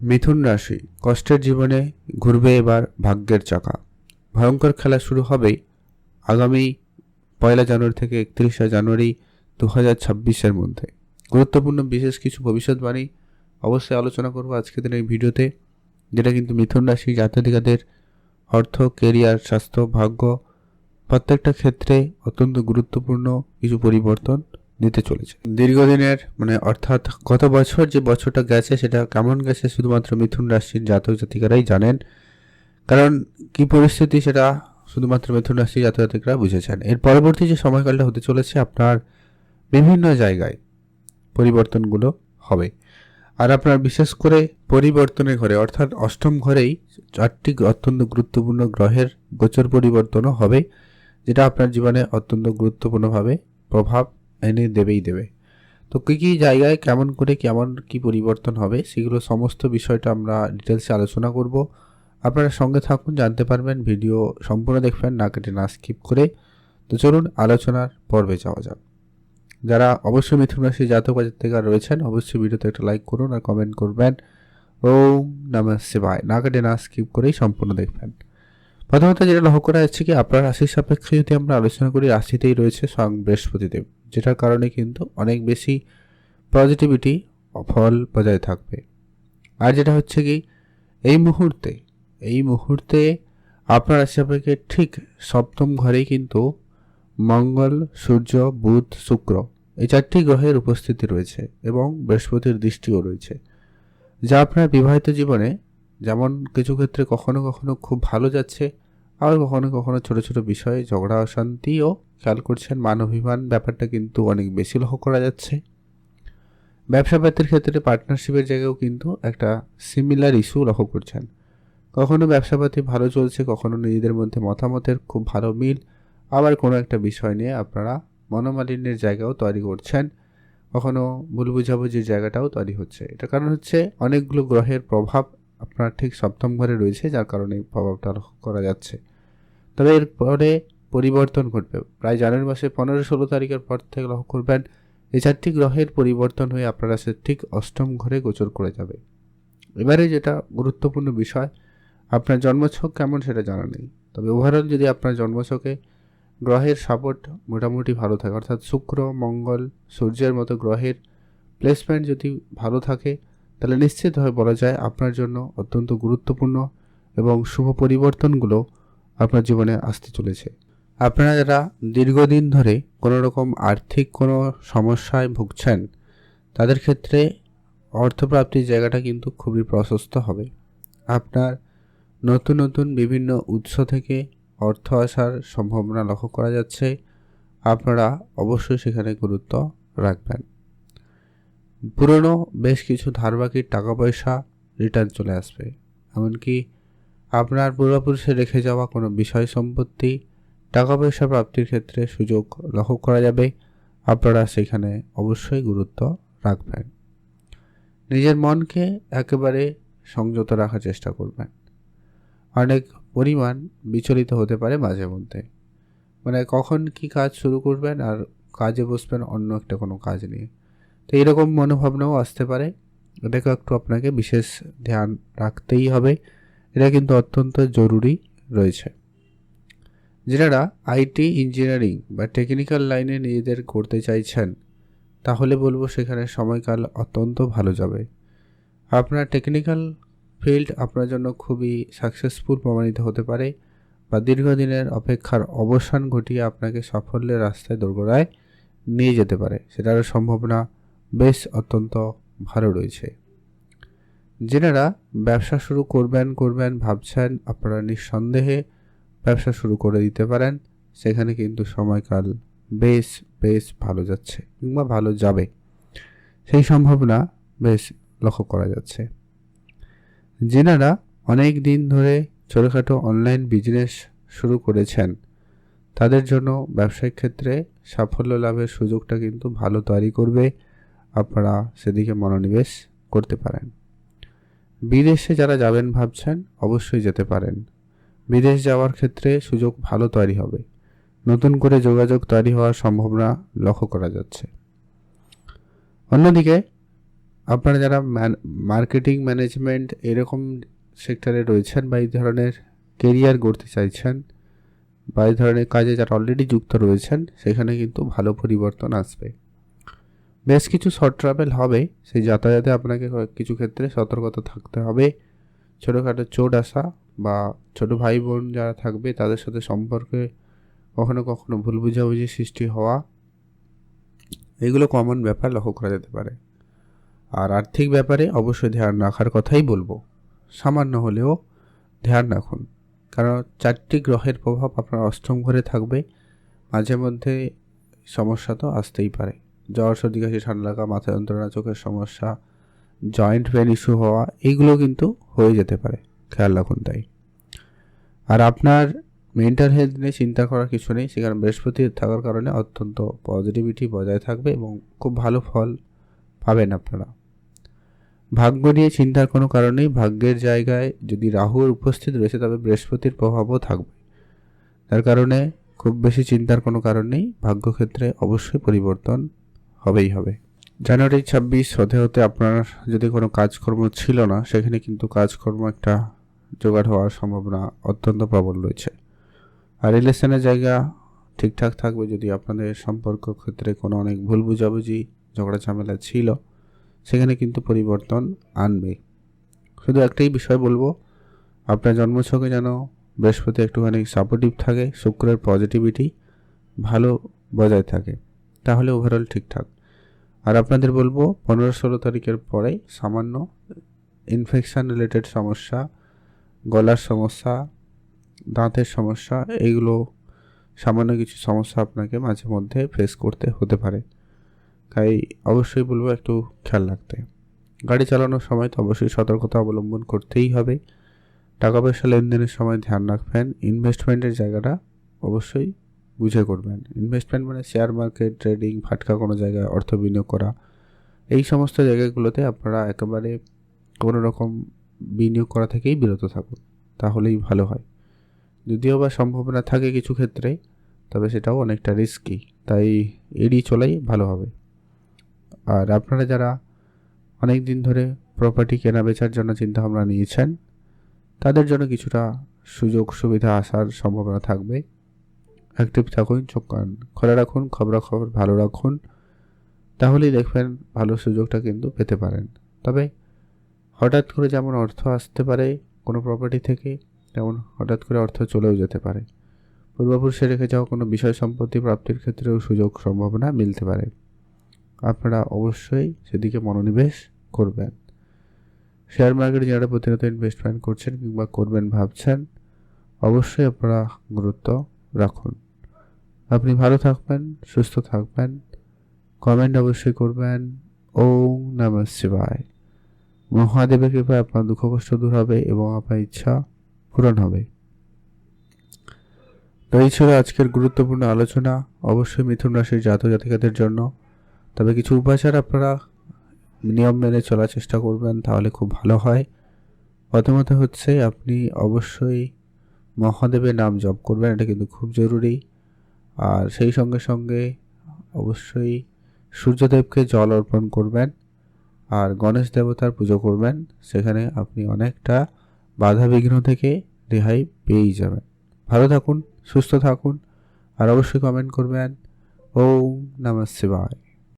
মিথুন রাশি কষ্টের জীবনে ঘুরবে এবার ভাগ্যের চাকা। ভয়ঙ্কর খেলা শুরু হবেই আগামী পয়লা জানুয়ারি থেকে একত্রিশে জানুয়ারি দু হাজার ছাব্বিশের মধ্যে। গুরুত্বপূর্ণ বিশেষ কিছু ভবিষ্যৎবাণী অবশ্যই আলোচনা করব আজকের দিনের এই ভিডিওতে, যেটা কিন্তু মিথুন রাশি জাতকাদের অর্থ কেরিয়ার স্বাস্থ্য, ভাগ্য প্রত্যেকটা ক্ষেত্রে অত্যন্ত গুরুত্বপূর্ণ কিছু পরিবর্তন। নিতে চলেছে। দীর্ঘদিনের মানে অর্থাৎ গত বছর যে বছরটা গেছে, সেটা কেমন গেছে শুধুমাত্র মিথুন রাশির জাতক জাতিকারাই জানেন। কারণ কি পরিস্থিতি সেটা শুধুমাত্র মিথুন রাশির জাতক জাতিকরা বুঝেছেন। এর পরবর্তী যে সময়কালটা হতে চলেছে, আপনার বিভিন্ন জায়গায় পরিবর্তনগুলো হবে। আর আপনার বিশেষ করে পরিবর্তনের ঘরে, অর্থাৎ অষ্টম ঘরেই চারটি অত্যন্ত গুরুত্বপূর্ণ গ্রহের গোচর পরিবর্তনও হবে, যেটা আপনার জীবনে অত্যন্ত গুরুত্বপূর্ণভাবে প্রভাব এনে দেবেই দেবে। তো কী কী জায়গায় কেমন করে কেমন কি পরিবর্তন হবে সেগুলো সমস্ত বিষয়টা আমরা ডিটেলসে আলোচনা করব। আপনারা সঙ্গে থাকুন, জানতে পারবেন, ভিডিও সম্পূর্ণ দেখবেন, না কেটে না স্কিপ করে। তো চলুন, আলোচনার পর্বে যাওয়া যাক। যারা অবশ্যই মিথুন রাশি জাতক জাতিকা রয়েছেন, অবশ্যই ভিডিওতে একটা লাইক করুন আর কমেন্ট করবেন। ওম নমঃ শিবায়। না কেটে না স্কিপ করেই সম্পূর্ণ দেখবেন। প্রথমত যেটা লক্ষ্য করা যাচ্ছে কি, আপনার রাশির সাপেক্ষে যদি আমরা আলোচনা করি, রাশিতেই রয়েছে স্বয়ং বৃহস্পতিদেব, যেটার কারণে কিন্তু অনেক বেশি পজিটিভিটি ফল বজায় থাকবে। আর যেটা হচ্ছে কি, এই মুহূর্তে এই মুহূর্তে আপনার রাশি সাপেক্ষে ঠিক সপ্তম ঘরেই কিন্তু মঙ্গল, সূর্য, বুধ, শুক্র এই চারটি গ্রহের উপস্থিতি রয়েছে এবং বৃহস্পতির দৃষ্টিও রয়েছে। যা আপনার বিবাহিত জীবনে যেমন কিছু ক্ষেত্রে কখনো কখনো খুব ভালো যাচ্ছে, আবার কখনো কখনো ছোট ছোট বিষয়ে ঝগড়া, অশান্তিও খেয়াল করছেন। মান অভিমান ব্যাপারটা কিন্তু অনেক বেশি লক্ষ্য করা যাচ্ছে। ব্যবসা পাতির ক্ষেত্রে পার্টনারশিপের জায়গায়ও কিন্তু একটা সিমিলার ইস্যু লক্ষ্য করছেন। কখনো ব্যবসাপাতি ভালো চলছে, কখনো নিজেদের মধ্যে মতামতের খুব ভালো মিল। আবার কোনো একটা বিষয় নিয়ে আপনারা মনোমালিন্যের জায়গাও তৈরি করছেন। কখনো ভুল বুঝাবুঝির জায়গাটাও তৈরি হচ্ছে। এটা কারণ হচ্ছে অনেকগুলো গ্রহের প্রভাব আপনার ঠিক সপ্তম ঘরে রয়েছে, যার কারণে প্রভাবটা করা যাচ্ছে। তবে এরপরে পরিবর্তন ঘটবে। প্রায় জানুয়ারি মাসে পনেরো ষোলো তারিখের পর থেকে লক্ষ্য করবেন, এই চারটি গ্রহের পরিবর্তন হয়ে আপনারা সে ঠিক অষ্টম ঘরে গোচর করে যাবে। এবারে যেটা গুরুত্বপূর্ণ বিষয়, আপনার জন্মছক কেমন সেটা জানা নেই। তবে ওভারঅল যদি আপনার জন্মছকে গ্রহের সাপোর্ট মোটামুটি ভালো থাকে, অর্থাৎ শুক্র, মঙ্গল, সূর্যের মতো গ্রহের প্লেসমেন্ট যদি ভালো থাকে তাহলে নিশ্চিতভাবে বলা যায় আপনার জন্য অত্যন্ত গুরুত্বপূর্ণ এবং শুভ পরিবর্তনগুলো আপনার জীবনে আসতে চলেছে। আপনারা যারা দীর্ঘদিন ধরে কোনো রকম আর্থিক কোনো সমস্যায় ভুগছেন, তাদের ক্ষেত্রে অর্থপ্রাপ্তির জায়গাটা কিন্তু খুবই প্রশস্ত হবে। আপনার নতুন নতুন বিভিন্ন উৎস থেকে অর্থ আসার সম্ভাবনা লক্ষ্য করা যাচ্ছে। আপনারা অবশ্যই সেখানে গুরুত্ব রাখবেন। পুরনো বেশ কিছু ধারবাকির টাকা পয়সা রিটার্ন চলে আসবে। এমনকি আপনার পূর্বপুরুষে রেখে যাওয়া কোনো বিষয় সম্পত্তি টাকা পয়সা প্রাপ্তির ক্ষেত্রে সুযোগ লক্ষ্য করা যাবে। আপনারা সেখানে অবশ্যই গুরুত্ব রাখবেন। নিজের মনকে একেবারে সংযত রাখার চেষ্টা করবেন। অনেক পরিমাণ বিচলিত হতে পারে মাঝে মধ্যে। মানে কখন কি কাজ শুরু করবেন আর কাজে বসবেন অন্য একটা কোনো কাজ নিয়ে। তো এরকম মনোভাবনাও আসতে পারে। এটাকে একটু আপনাকে বিশেষ ধ্যান রাখতেই হবে। এটা কিন্তু অত্যন্ত জরুরি রয়েছে। যারা আইটি ইঞ্জিনিয়ারিং বা টেকনিক্যাল লাইনে নিজেদের করতে চাইছেন, তাহলে বলব সেখানে সময়কাল অত্যন্ত ভালো যাবে। আপনার টেকনিক্যাল ফিল্ড আপনার জন্য খুবই সাকসেসফুল প্রমাণিত হতে পারে বা দীর্ঘদিনের অপেক্ষার অবসান ঘটিয়ে আপনাকে সাফল্যের রাস্তায় দোরগোড়ায় নিয়ে যেতে পারে। সেটারও সম্ভাবনা বেশ অত্যন্ত ভালো রয়েছে। যেনারা ব্যবসা শুরু করবেন করবেন, ভাবছেন আপনারা নিঃসন্দেহে ব্যবসা শুরু করে দিতে পারেন। সেখানে কিন্তু সময়কাল বেশ বেশ ভালো যাচ্ছে কিংবা ভালো যাবে। সেই সম্ভাবনা বেশ লক্ষ্য করা যাচ্ছে। যেনারা অনেক দিন ধরে ছোটোখাটো অনলাইন বিজনেস শুরু করেছেন। তাদের জন্য ব্যবসায়িক ক্ষেত্রে সাফল্য লাভের সুযোগটা কিন্তু ভালো তৈরি করবে। আপনারা সেদিকে মনোনিবেশ করতে পারেন। বিদেশে যারা যাবেন ভাবছেন, অবশ্যই যেতে পারেন। বিদেশ যাওয়ার ক্ষেত্রে সুযোগ ভালো তৈরি হবে। নতুন করে যোগাযোগ তৈরি হওয়ার সম্ভাবনা লক্ষ্য করা যাচ্ছে। অন্যদিকে, আপনারা যারা মার্কেটিং ম্যানেজমেন্ট এরকম সেক্টরে রয়েছেন বা এই ধরনের কেরিয়ার গড়তে চাইছেন বা এই ধরনের কাজে যারা অলরেডি যুক্ত রয়েছেন, সেখানে কিন্তু ভালো পরিবর্তন আসবে। বেশ কিছু শর্ট ট্রাভেল হবে। সেই যাতায়াতে আপনাকে কিছু ক্ষেত্রে সতর্কতা থাকতে হবে। ছোটোখাটো চোট আসা বা ছোট ভাই বোন যারা থাকবে, তাদের সাথে সম্পর্কে কখনো কখনো ভুল বুঝাবুঝি সৃষ্টি হওয়া। এগুলো কমন ব্যাপার লক্ষ্য করা যেতে পারে। আর আর্থিক ব্যাপারে অবশ্যই ধ্যান রাখার কথাই বলব। সামান্য হলেও ধ্যান রাখুন। কারণ চারটি গ্রহের প্রভাব আপনার অষ্টম ঘরে থাকবে। মাঝে মধ্যে সমস্যা তো আসতেই পারে। জ্বর, সর্দি, কাশি, ঠান্ডা লাগা মাথা যন্ত্রণা, চোখের সমস্যা জয়েন্ট পেন ইস্যু হওয়া এইগুলো কিন্তু হয়ে যেতে পারে। খেয়াল রাখুন তাই। আর আপনার মেন্টাল হেলথ নিয়ে চিন্তা করার কিছু নেই সেখানে বৃহস্পতি থাকার কারণে অত্যন্ত পজিটিভিটি বজায় থাকবে এবং খুব ভালো ফল পাবেন আপনারা। ভাগ্য নিয়ে চিন্তার কোনো কারণেই ভাগ্যের জায়গায় যদি রাহুর উপস্থিত রয়েছে, তবে বৃহস্পতির প্রভাবও থাকবে। তার কারণে খুব বেশি চিন্তার কোনো কারণ নেই, ভাগ্যক্ষেত্রে অবশ্যই পরিবর্তন হবেই, হবে। জানুয়ারি ছাব্বিশ হতে হতে আপনার যদি কোনো কাজকর্ম ছিল না, সেখানে কিন্তু কাজকর্ম একটা জোগাড় হওয়ার সম্ভাবনা অত্যন্ত প্রবল রয়েছে। আর রিলেশনের জায়গা ঠিকঠাক থাকবে যদি আপনাদের সম্পর্ক ক্ষেত্রে কোনো অনেক ভুল বুঝাবুঝি, ঝগড়া ঝামেলা ছিল, সেখানে কিন্তু পরিবর্তন আনবে। শুধু একটাই বিষয় বলব, আপনার জন্মছকে যেন বৃহস্পতি একটুখানি সাপোর্টিভ থাকে, শুক্রের পজিটিভিটি ভালো বজায় থাকে। তাহলে ওভারঅল ঠিকঠাক। আর আপনাদের বলব, পনেরো ষোলো তারিখের পরে সামান্য ইনফেকশান রিলেটেড সমস্যা, গলার সমস্যা, দাঁতের সমস্যা এইগুলো সামান্য কিছু সমস্যা আপনাকে মাঝে মধ্যে ফেস করতে হতে পারে। তাই অবশ্যই বলব, একটু খেয়াল রাখতে। গাড়ি চালানোর সময় তো অবশ্যই সতর্কতা অবলম্বন করতেই হবে। টাকা পয়সা লেনদেনের সময় ধ্যান রাখবেন। ইনভেস্টমেন্টের জায়গাটা অবশ্যই বুঝে করবেন। ইনভেস্টমেন্ট মানে শেয়ার মার্কেট ট্রেডিং ফাটকা কোনো জায়গায় অর্থ বিনিয়োগ করা। এই সমস্ত জায়গাগুলোতে আপনারা একেবারে কোনো রকম বিনিয়োগ করা থেকেই বিরত থাকুন, তাহলেই ভালো হয়। যদিও বা সম্ভাবনা থাকে কিছু ক্ষেত্রে, তবে সেটাও অনেকটা রিস্কি তাই এড়িয়ে চলাই ভালো হবে। আর আপনারা যারা অনেক দিন ধরে প্রপার্টি কেনা বেচার জন্য চিন্তাভাবনা নিয়েছেন, তাদের জন্য কিছুটা সুযোগ সুবিধা আসার সম্ভাবনা থাকবে। অ্যাক্টিভ থাকুন, চোখ কান খোলা রাখুন, খবরাখবর ভালো রাখুন। তাহলেই দেখবেন ভালো সুযোগটা কিন্তু পেতে পারেন। তবে হঠাৎ করে যেমন অর্থ আসতে পারে কোনো প্রপার্টি থেকে, তেমন হঠাৎ করে অর্থ চলেও যেতে পারে। পূর্বপুরুষে রেখে যাওয়া কোনো বিষয় সম্পত্তি প্রাপ্তির ক্ষেত্রেও সুযোগ সম্ভাবনা মিলতে পারে। আপনারা অবশ্যই সেদিকে মনোনিবেশ করবেন। শেয়ার মার্কেটে যারা প্রতিনিয়ত ইনভেস্টমেন্ট করছেন কিংবা করবেন ভাবছেন, অবশ্যই আপনারা গুরুত্ব রাখুন। আপনি ভালো থাকবেন, সুস্থ থাকবেন। কমেন্ট অবশ্যই করবেন। ওম নমঃ শিবায়। মহাদেবের কৃপায় আপনার দুঃখ কষ্ট দূর হবে এবং আপনার ইচ্ছা পূরণ হবে। তো এই ছিল আজকের গুরুত্বপূর্ণ আলোচনা। অবশ্যই মিথুন রাশির জাতক জাতিকাদের জন্য। তবে কিছু উপাচার আপনারা নিয়ম মেনে চলার চেষ্টা করবেন, তাহলে খুব ভালো হয়। প্রথমত হচ্ছে আপনি অবশ্যই মহাদেবের নাম জপ করবেন, এটা কিন্তু খুব জরুরি। আর সেই সঙ্গে সঙ্গে অবশ্যই সূর্যদেবকে জল অর্পণ করবেন আর গণেশ দেবতার পুজো করবেন। সেখানে আপনি অনেকটা বাধা বিঘ্ন থেকে রেহাই পেয়েই যাবেন। ভালো থাকুন, সুস্থ থাকুন, আর অবশ্যই কমেন্ট করবেন। ওম নমঃ শিবায়।